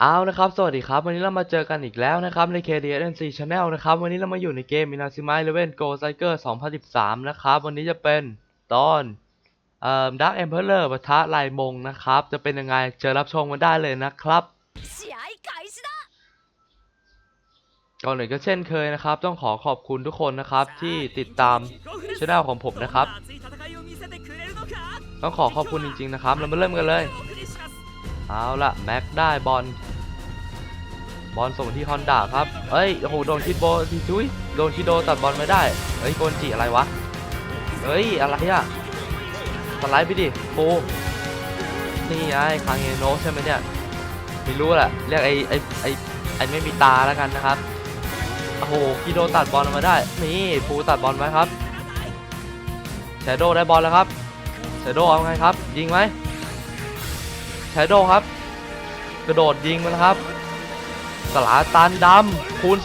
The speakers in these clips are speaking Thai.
เอานะครับ สวัสดีครับ วันนี้เรามาเจอกันอีกแล้วนะครับ ใน KDNC Channel นะครับ วันนี้เรามาอยู่ในเกม Minasima Eleven Go Cyber 2013 นะครับ วันนี้จะเป็นตอนเอ่อ Dark Emperor ปะทะลายมงนะครับ จะเป็นยังไง เจอรับชมกันได้เลยนะครับ ก่อนหนึ่งก็เช่นเคยนะครับ ต้องขอขอบคุณทุกคนนะครับ ที่ติดตามช anel ของผมนะครับ ต้องขอขอบคุณจริงๆนะครับ เรามาเริ่มกันเลย เอาละแม็กได้บอล บอลส่งที่ฮอนด้าครับเอ้ย โอ้โห โดนคิดโบทีจุ้ยโดนคิดโดตัดบอลไม่ได้ เฮ้ย โกนจิอะไรวะ เฮ้ย อะไรอะสไลด์ไปดิโฟนี่ไงคางเงโนะใช่ไหมเนี่ย ไม่รู้แหละ เรียกไอ้ไอ้ไอ้ไอ้ไม่มีตาแล้วกันนะครับ โอ้โหคิโดตัดบอลมาได้ นี่ฟูตัดบอลไว้ครับแชโดได้บอลแล้วครับแชโดเอาไงครับ ยิงไหมแชโดครับ กระโดดยิงมาแล้วครับ สลาตันดำคูณ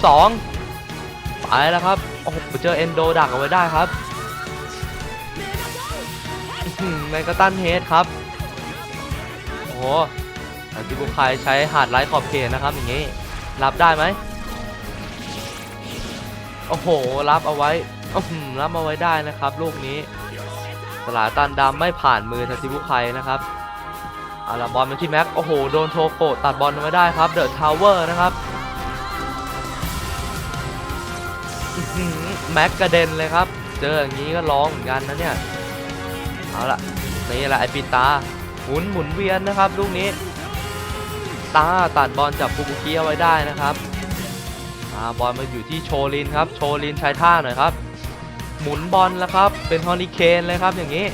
2 ไปแล้วครับ โอ้โหเจอเอนโดดักเอาไว้ได้ครับแมกกาตันเฮดครับ โอ้โหอาจิบุคายใช้หาดไร้ขอบเขตนะครับ อย่างนี้ รับได้ไหม โอ้โห รับเอาไว้รับเอาไว้ได้นะครับ ลูกนี้ สลาตันดำไม่ผ่านมือทัติบุคายนะครับ อาละบอลมาที่แม็ก โอ้โห โดนโทโกตัดบอลมาได้ครับ เดอะทาวเวอร์นะครับแม็กกระเด็นเลยครับ เจออย่างนี้ก็ร้องเหมือนกันนะเนี่ย เอาละนี่แหละไอปิตา หมุนหมุนเวียนนะครับลูกนี้ ตาตัดบอลจากฟูบุกิเอาไว้ได้นะครับอาบอลมาอยู่ที่โชลินครับ โชลินใช้ท่าหน่อยครับ หมุนบอลแล้วครับ เป็นฮอริเคนเลยครับอย่างนี้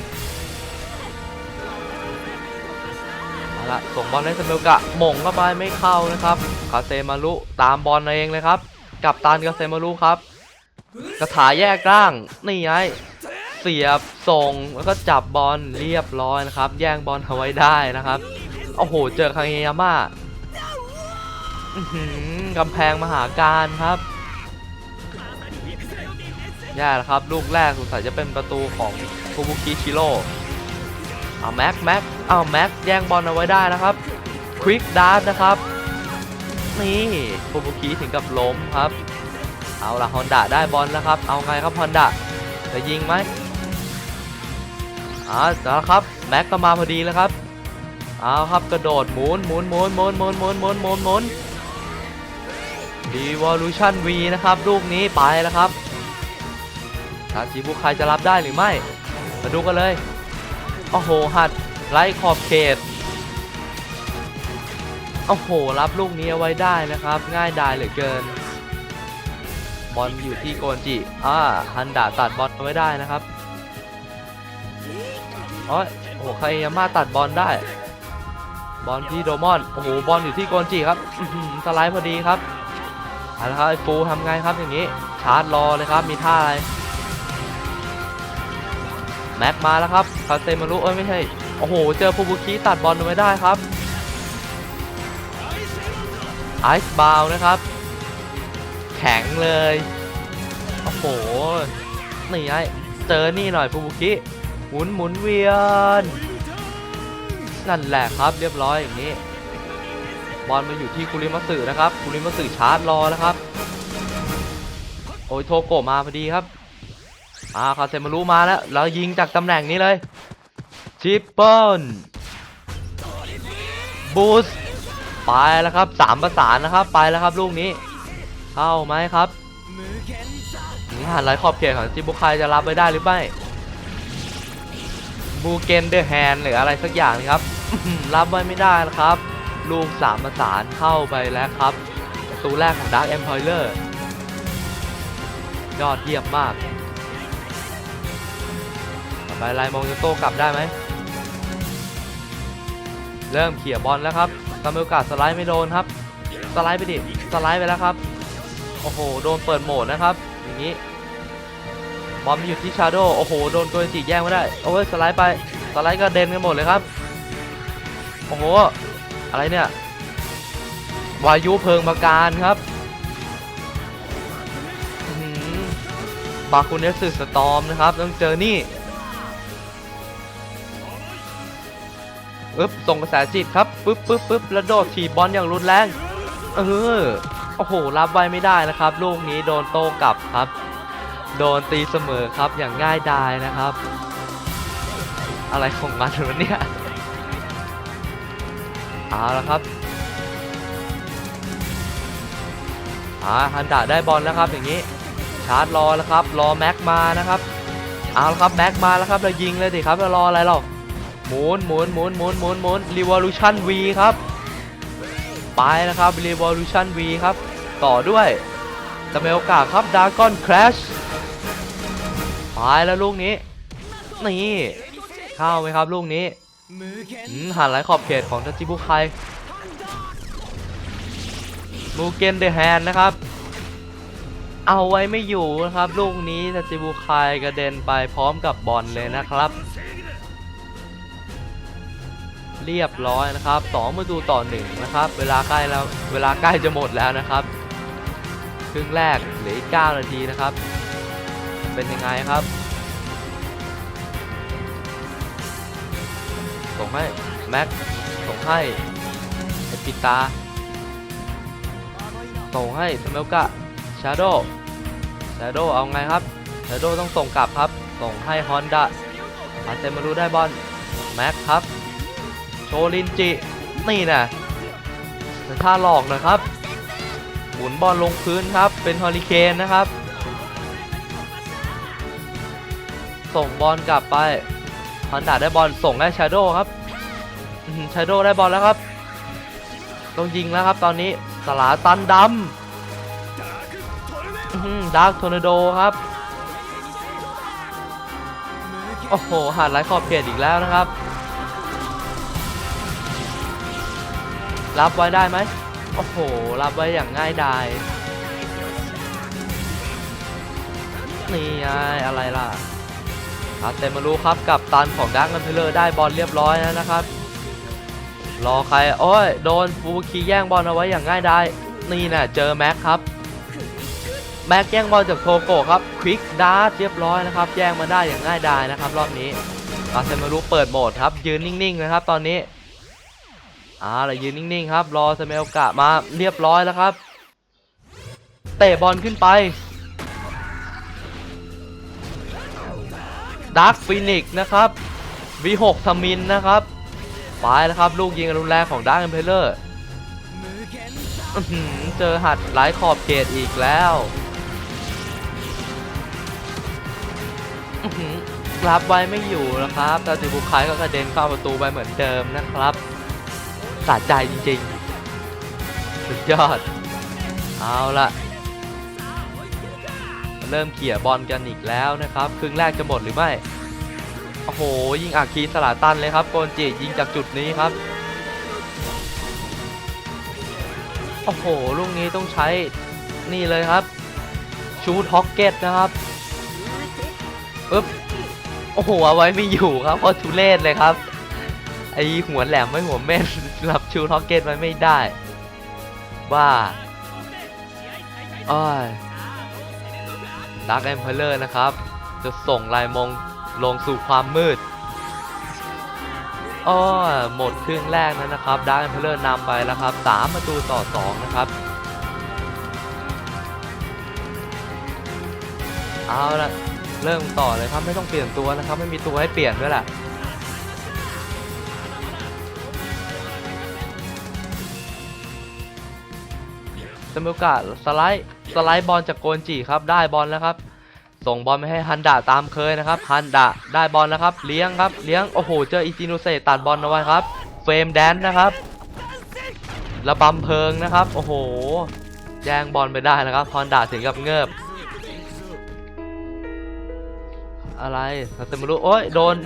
ละส่งบอลให้สเมลกะหม่งเข้าไปไม่เข้านะครับคาเซมารุตามบอลเองเลยครับ กับตันคาเซมารุครับกระถาแยกร่างนี่ไงเสียบส่งแล้วก็จับบอลเรียบร้อยนะครับ แย่งบอลเอาไว้ได้นะครับโอ้โหเจอคางเยาม่ากำแพงมหาการครับแย่แล้วครับ ลูกแรกสงสัยจะเป็นประตูของฟูบุกิชิโร่ เอาแม็กแม็กเอาแม็กแย่งบอลเอาไว้ได้นะครับควิกดาร์นะครับ นี่ฟูบุกิถึงกับล้มครับ เอาละฮอนดะได้บอลแล้วครับ เอาไงครับฮอนดะจะยิงไหมอ่าแล้วครับแม็กก็มาพอดีแล้วครับเอาครับกระโดดหมุนหมุนหมุนหมุนหมุนหมุนหมุนหมุนหมุน Evolution V นะครับลูกนี้ไปแล้วครับทาชิบุใครจะรับได้หรือไม่ มาดูกันเลย โอ้โห หัดไล่ขอบเขต โอ้โห รับลูกนี้เอาไว้ได้นะครับ ง่ายดายเหลือเกิน บอลอยู่ที่โกนจิ อ่า ฮันดาตัดบอลเอาไว้ได้นะครับโอ้ยโอ้โหใครยาม่าตัดบอลได้ บอลที่โดมอน โอ้โห บอลอยู่ที่โกนจิครับสไลด์พอดีครับเอาละครับไอ้ฟูทำไงครับอย่างนี้ ชาร์จรอเลยครับ มีท่าอะไร แม็กมาแล้วครับคาเซมารุเอ้ยไม่ใช่ โอ้โห เจอฟูบุคิตัดบอลไว้ได้ครับไอซ์บาวนะครับ แข็งเลย โอ้โห นี่ไงเจอนี่หน่อยฟูบุคิหมุนหมุนเวียน นั่นแหละครับเรียบร้อยอย่างนี้ บอลมาอยู่ที่คุริมัตสึนะครับคุริมัตสึชาร์จรอแล้วครับ โอ้ยโทโกะมาพอดีครับ อ่าคาเซมารุมาแล้วแล้วยิงจากตำแหน่งนี้เลยชิปเปิลบูสไปแล้วครับสามประสานนะครับ ไปแล้วครับลูกนี้ เข้าไหมครับนี่หันไหลขอบเขตของจิบุคายจะรับไว้ได้หรือไม่บูเกนเดอร์แฮนหรืออะไรสักอย่างนี่ครับ รับไว้ไม่ได้นะครับ ลูกสามประสานเข้าไปแล้วครับประตูแรกของ Dark Empire ยอดเยี่ยมมาก ไปไลมองจะโต้กลับได้ไหม เริ่มเขี่ยบอลแล้วครับซามิโอกาสสไลด์ไม่โดนครับ สไลด์ไปดิ สไลด์ไปแล้วครับ โอ้โห โดนเปิดโหมดนะครับ อย่างนี้ บอลมาอยู่ที่ชาโดโอ้โห โดนโกยจิแย่งไม่ได้ โอ้ยสไลด์ไป สไลด์ก็เด่นกันหมดเลยครับ โอ้โห อะไรเนี่ย วายุเพิงประการครับบาคุเนสสตอมนะครับ ต้องเจอนี่ โอึ๊บส่งกระแสจิตครับปึ๊บปึ๊บปึ๊บแล้วโดดถีบบอลอย่างรุนแรง เออโอ้โห รับไว้ไม่ได้นะครับ ลูกนี้โดนโต้กลับครับ โดนตีเสมอครับอย่างง่ายดายนะครับ อะไรของมันวะเนี่ยเอาละครับอ่าฮันดะได้บอลแล้วครับอย่างนี้ ชาร์จรอแล้วครับ รอแม็กมานะครับ เอาละครับแม็กมาแล้วครับเรายิงเลยดิครับเรารออะไรเรา หมุนหมุนหมุนหมุนหมุนหมุน Revolution V ครับ ไปนะครับ Revolution V ครับ ต่อด้วยสเมลกาครับ Dragon Crash ไปแล้วลูกนี้ นี่เข้าไหมครับลูกนี้หันไหลขอบเขตของทัจิบุไคมูเกนเดแฮนนะครับ เอาไว้ไม่อยู่นะครับ ลูกนี้ทัจิบุไคกระเด็นไปพร้อมกับบอลเลยนะครับ เรียบร้อยนะครับ2ประตูต่อ1นะครับเวลาใกล้แล้วเวลาใกล้จะหมดแล้วนะครับครึ่งแรกเหลืออีก9นาทีนะครับ เป็นยังไงครับส่งให้แม็กส่งให้เอปิตาส่งให้สเมลกะชาโดชาโดเอาไงครับชาโดต้องส่งกลับครับ ส่งให้ฮอนดะอาเซมารูได้บอลแม็กครับ โชลินจิ นี่นะแต่ท่าหลอกนะครับ หมุนบอลลงพื้นครับ เป็นฮอริเคนนะครับ ส่งบอลกลับไปฮอนดาได้บอลส่งให้ชาโดครับชาโดได้บอลแล้วครับ ต้องยิงแล้วครับตอนนี้สลาตันดำดาร์กทอร์นาโดครับ โอ้โหหันไหลขอบเขตอีกแล้วนะครับ รับไว้ได้ไหมโอ้โห รับไว้อย่างง่ายดาย นี่ไงอะไรล่ะอาเตมารูครับกับตันของดักนันเพลเลอร์ได้บอลเรียบร้อยแล้วนะครับ รอใคร โอ้ย โดนฟูคีแย่งบอลเอาไว้อย่างง่ายดาย นี่นะเจอแม็กครับ แม็กแย่งบอลจากโทโกครับ ควิกดาร์เรียบร้อยนะครับ แย่งมาได้อย่างง่ายดายนะครับ รอบนี้อาเซมารุเปิดโหมดครับ ยืนนิ่งๆนะครับ ตอนนี้ อ่าเลยยืนนิ่งๆครับ รอสเมลกะมาเรียบร้อยแล้วครับ เตะบอลขึ้นไปดาร์คฟินิกนะครับ V6 ทมินนะครับไปแล้วครับ ลูกยิงรุนแรงของดาร์คเอมเพลเลอร์เจอหัดหลายขอบเขตอีกแล้วรับไว้ไม่อยู่นะครับต่ติบุคายก็กระเด็นเข้าประตูไปเหมือนเดิมนะครับ สะใจจริงๆ สุดยอด เอาละเริ่มเขี่ยบอลกันอีกแล้วนะครับ ครึ่งแรกจะหมดหรือไม่ โอ้โห ยิงอาคีสลาตันเลยครับ โกนจิยิงจากจุดนี้ครับ โอ้โห ลูกนี้ต้องใช้นี่เลยครับ ชูทฮอกเก็ตนะครับปึ๊บโอ้โหเอาไว้ไม่อยู่ครับเพราะทุเรศเลยครับ ไอหัวแหลมไม่หัวแม่นรับชูทอกเก็ตไว้ไม่ได้ว่าอ้อยดักแอมเพลเลอร์นะครับ จะส่งลายมงลงสู่ความมืดอ้อหมดครึ่งแรกนั้นนะครับดักแอมเพลเลอร์นำไปแล้วครับ 3 ประตูต่อ 2 นะครับเอาละเริ่มต่อเลยครับไม่ต้องเปลี่ยนตัวนะครับ ไม่มีตัวให้เปลี่ยนด้วยแหละ สมิลกะสไลด์สไลด์บอลจากโกนจิครับได้บอลแล้วครับ ส่งบอลไปให้ฮันดะตามเคยนะครับฮันดะได้บอลแล้วครับ เลี้ยงครับเลี้ยงโอ้โหเจออิจิโนเซตัดบอลเอาไว้ครับ เฟรมแดนนะครับระบำเพลิงนะครับ โอ้โหแย่งบอลไปได้นะครับฮันดะถึงกับเงิบอะไรทัตเตมารุโอ้ยโดน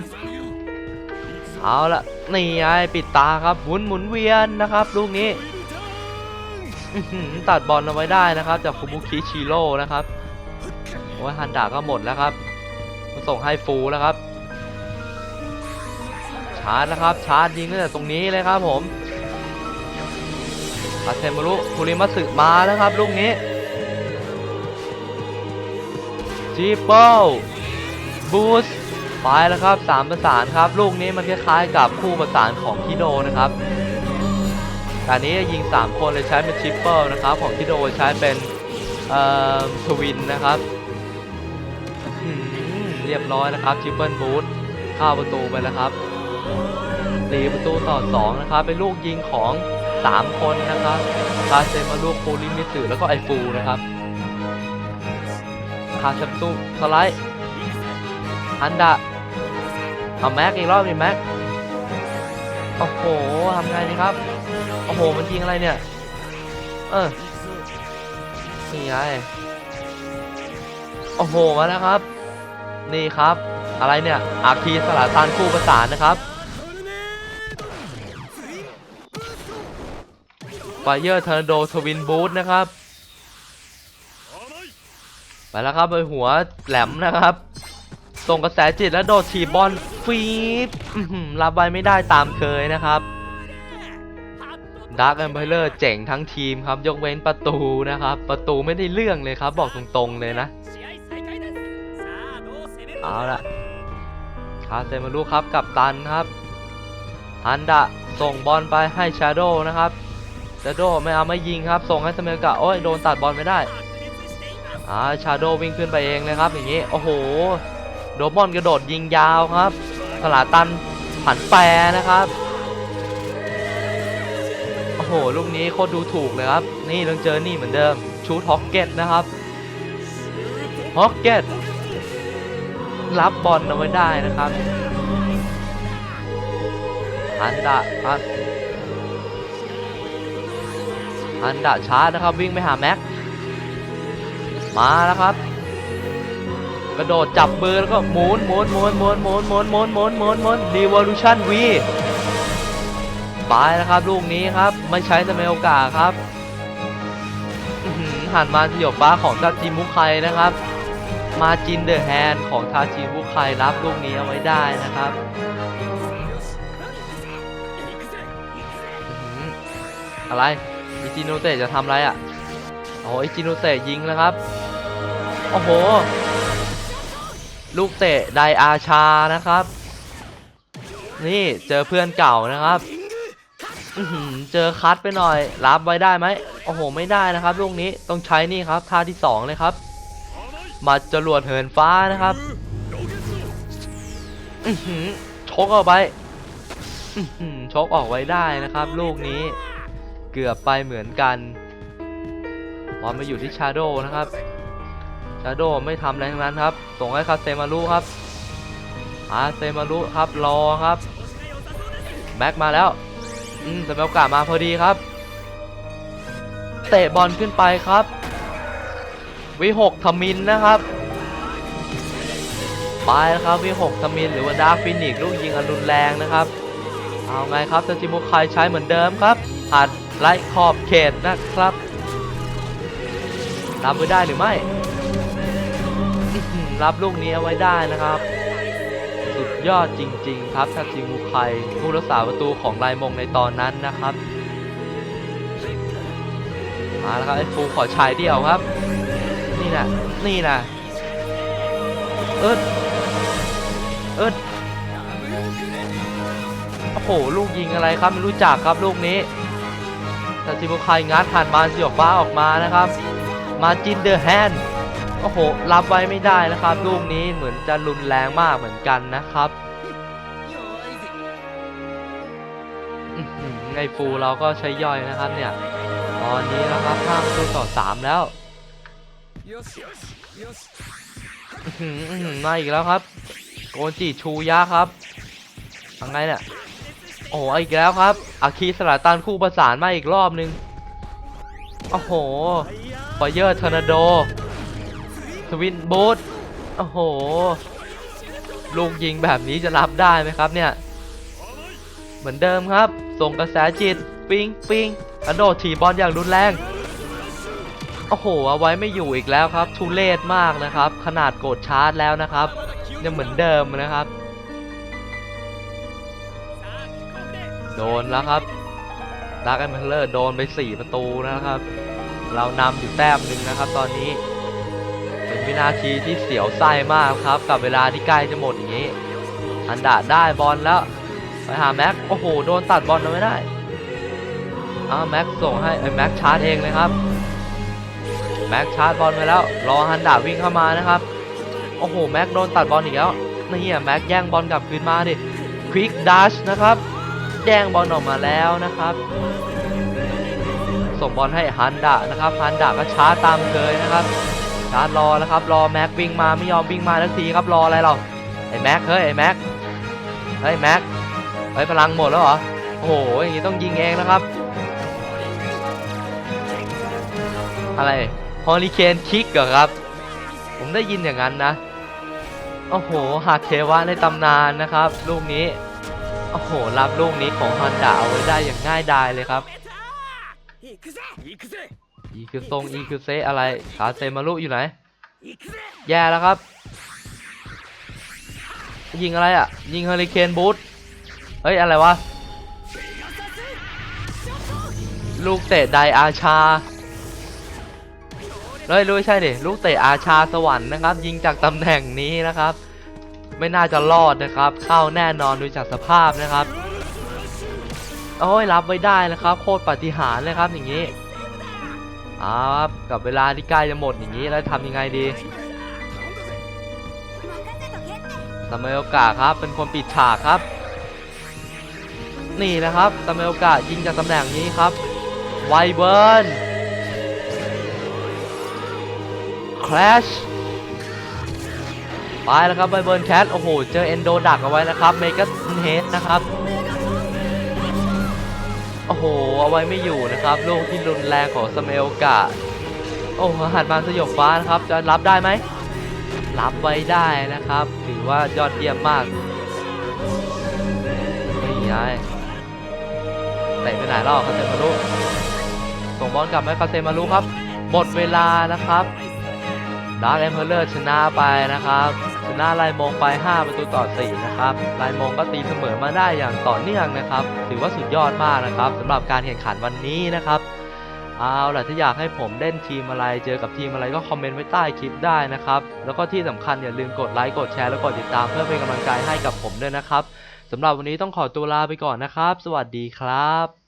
เอาละนี่ไงปิดตาครับหมุนหมุนเวียนนะครับลูกนี้ ตัดบอลเอาไว้ได้นะครับ จากคุบุคิชิโร่นะครับโอ้ยฮันดาก็หมดแล้วครับมาส่งให้ฟูแล้วครับ ชาร์จนะครับ ชาร์จยิงตั้งแต่ตรงนี้เลยครับผมอาเทมารุคุริมัสึมาแล้วครับลูกนี้จีเปิลบูสไปแล้วครับสามประสานครับ ลูกนี้มันคล้ายๆกับคู่ประสานของคิโดนะครับ ตอนนี้ยิง 3 คนเลยใช้เป็นชิปเปิลนะครับของคิโดใช้เป็นเอ่อทวินนะครับเรียบร้อยนะครับชิปเปิลบูทเข้าประตูไปแล้วครับตีประตูต่อ 2 นะครับ เป็นลูกยิงของ 3 คนนะครับคาเซมาลูกโคลิมิสึแล้วก็ไอฟูนะครับคาชัมซุสไลด์อันดะเอาแม็กอีกรอบดิแม็กโอ้โหทำไงดีครับ หมันยิงอะไรเนี่ย เออนี่ไงโอ้โหมาแล้วครับ นี่ครับ อะไรเนี่ย อาคีสลาตันคู่ประสานนะครับไฟเยอร์ทอร์นาโดทวินบูทนะครับ ไปแล้วครับโดยหัวแหลมนะครับ ส่งกระแสจิตแล้วโดดถีบบอลฟีดอื้อหือรับไว้ไม่ได้ตามเคยนะครับ ดาร์กแอมเบเลอร์เจ๋งทั้งทีมครับ ยกเว้นประตูนะครับ ประตูไม่ได้เรื่องเลยครับ บอกตรงๆเลยนะ เอาละคาเซมารุครับกับตันครับฮันดะส่งบอลไปให้ชาโดนะครับชาโดไม่เอาไม่ยิงครับ ส่งให้สเมลกะโอ้ยโดนตัดบอลไม่ได้อ่าชาโดวิ่งขึ้นไปเองเลยครับอย่างนี้โอ้โหโดมอนกระโดดยิงยาวครับสลาตันผันแปรนะครับ หลูกนี้โคตรดูถูกเลยครับ นี่ต้องเจอนี่เหมือนเดิม ชูทฮอกเก็ตนะครับฮอกเก็ตรับบอลเอาไว้ได้นะครับฮันดะครับฮันดะช้านะครับวิ่งไปหาแม็ก มาแล้วครับ กระโดดจับมือแล้วก็หมุนหมุนหมุนหมุนหมุนหมุนหมุนหมุนหมุนหมุนรีวอลูชั่นวี ไปแล้วครับ ลูกนี้ครับ ไม่ใช้สเมลกาสครับหันมาสยบบ้าของทาจิมุไคนะครับ มาจินเดอะแฮนของทาจิมุไครับลูกนี้เอาไว้ได้นะครับอะไรอิจิโนเตะจะทำอะไรอะโอ้อิจิโนเตะยิงแล้วครับโอ้โห ลูกเตะไดอาชานะครับ นี่เจอเพื่อนเก่านะครับ เจอคัดไปหน่อย รับไว้ได้ไหมโอ้โห ไม่ได้นะครับลูกนี้ต้องใช้นี่ครับท่าที่สองเลยครับ มาจรวดเหินฟ้านะครับชกออกไว้ชกออกไว้ได้นะครับ ลูกนี้เกือบไปเหมือนกันบอลมาอยู่ที่ชาโดนะครับ ชาโดไม่ทำอะไรทั้งนั้นครับ ส่งให้คาเซมารุครับอาเซมารุครับรอครับ แม็กมาแล้ว อืมสเปลกาสมาพอดีครับ เตะบอลขึ้นไปครับวิหกทมินนะครับไปแล้วครับวิหกทมินหรือว่าดาฟินิกลูกยิงอันรุนแรงนะครับ เอาไงครับซาจิมุไคใช้เหมือนเดิมครับหัดไล่ขอบเขตนะครับรับไว้ได้หรือไม่ รับลูกนี้เอาไว้ได้นะครับ ยอดจริง ๆ ครับทาจิมุไคผู้รักษาประตูของไลมงในตอนนั้นนะครับมาแล้วครับไอ้ฟูขอชายเดียวครับ นี่นะนี่นะเอิดเอิดโอ้โหลูกยิงอะไรครับไม่รู้จักครับลูกนี้ทาจิมุไคงัดผ่านมาเสียวฟ้าออกมานะครับ มาจินเดอร์แฮนด์ โอ้โห รับไว้ไม่ได้นะครับ ลูกนี้เหมือนจะรุนแรงมากเหมือนกันนะครับอื้อหือไงฟูเราก็ใช้ย่อยนะครับเนี่ย ตอนนี้นะครับห้าประตูต่อสามแล้วมาอีกแล้วครับ โกนจิชูยะครับทำไงเนี่ย โอ้โหอีกแล้วครับ อาคีสลาตันคู่ประสานมาอีกรอบนึง โอ้โหไฟเยอร์ทอร์นาโด ทวินบูทโอ้โห ลูกยิงแบบนี้จะรับได้ไหมครับเนี่ย เหมือนเดิมครับ ส่งกระแสจิต ปิงปิงกระโดดถีบบอลอย่างรุนแรง โอ้โห เอาไว้ไม่อยู่อีกแล้วครับ ทุเลศมากนะครับ ขนาดโกดชาร์จแล้วนะครับ ยังเหมือนเดิมนะครับ โดนแล้วครับดาร์กแอมเบลเลอร์โดนไป 4 ประตูนะครับ เรานำอยู่แต้มหนึ่งนะครับตอนนี้ วินาทีที่เสียวไส้มากครับ กับเวลาที่ใกล้จะหมดอย่างนี้ฮันดะได้บอลแล้ว ไปหาแม็ก โอ้โห โดนตัดบอลไม่ได้อ้าแม็กส่งให้ไอ้แม็กชาร์จเองเลยครับ แม็กชาร์จบอลไปแล้ว รอฮันดะวิ่งเข้ามานะครับ โอ้โห แม็กโดนตัดบอลอีกแล้วนี่อะแม็กแย่งบอลกลับคืนมาดิ ควิกดัชนะครับ แย่งบอลออกมาแล้วนะครับส่งบอลให้ฮันดะนะครับฮันดะก็ชาร์จตามเคยนะครับ ชาร์จรอแล้วครับรอแม็กวิ่งมาไม่ยอมวิ่งมาทักทีครับรออะไรเราไอ้แม็กเฮ้ยไอ้แม็กเฮ้ยแม็กเฮ้ยพลังหมดแล้วเหรอโอ้โหอย่างนี้ต้องยิงเองนะครับ อะไรฮอลลีเคนคิกเหรอครับ ผมได้ยินอย่างนั้นนะโอ้โหหาเทวะในตำนานนะครับ ลูกนี้โอ้โหรับลูกนี้ของฮอนดาเอาไว้ได้อย่างง่ายดายเลยครับ อีคือทรงอีคือเซอะไรขาเซมารุอยู่ไหน แย่แล้วครับ ยิงอะไรอะ ยิงเฮลิเคนบูทเฮ้ย อะไรวะ ลูกเตะไดอาชาเฮ้ยรู้ใช่ดิ ลูกเตะอาชาสวรรค์นะครับ ยิงจากตำแหน่งนี้นะครับ ไม่น่าจะรอดนะครับ เข้าแน่นอนดูจากสภาพนะครับ โอ้ยรับไว้ได้นะครับ โคตรปฏิหารเลยครับอย่างนี้ อาครับกับเวลาที่ใกล้จะหมดอย่างนี้แล้วทำยังไงดีซาเมโอกะครับ เป็นคนปิดฉากครับ นี่นะครับซาเมโอกะยิงจากตำแหน่งนี้ครับ ไวเบิร์นคลชไปแล้วครับไวเบิร์นแคทโอ้โห เจอเอนโดดักเอาไว้นะครับ เมกาเฮดนะครับ โอ้โห เอาไว้ไม่อยู่นะครับ ลูกที่รุนแรงของสเมโอกะ โอ้โหหันมาสยบฟ้านะครับ จะรับได้ไหม รับไว้ได้นะครับ ถือว่ายอดเยี่ยมมากนี่ไงเตะไปไหนแล้วคาเซมารุส่งบอลกลับให้คาเซมารุครับ หมดเวลานะครับดาร์กเอมเพลเลอร์ชนะไปนะครับ ชนะไลมงไป 5 ประตูต่อ 4 นะครับไลมงก็ตีเสมอมาได้อย่างต่อเนื่องนะครับ ถือว่าสุดยอดมากนะครับสำหรับการแข่งขันวันนี้นะครับเอาล่ะถ้าอยากให้ผมเล่นทีมอะไร เจอกับทีมอะไรก็คอมเมนต์ไว้ใต้คลิปได้นะครับ แล้วก็ที่สำคัญอย่าลืมกดไลค์ กดแชร์ และกดติดตามเพื่อเป็นกำลังใจให้กับผมด้วยนะครับสำหรับวันนี้ต้องขอตัวลาไปก่อนนะครับ สวัสดีครับ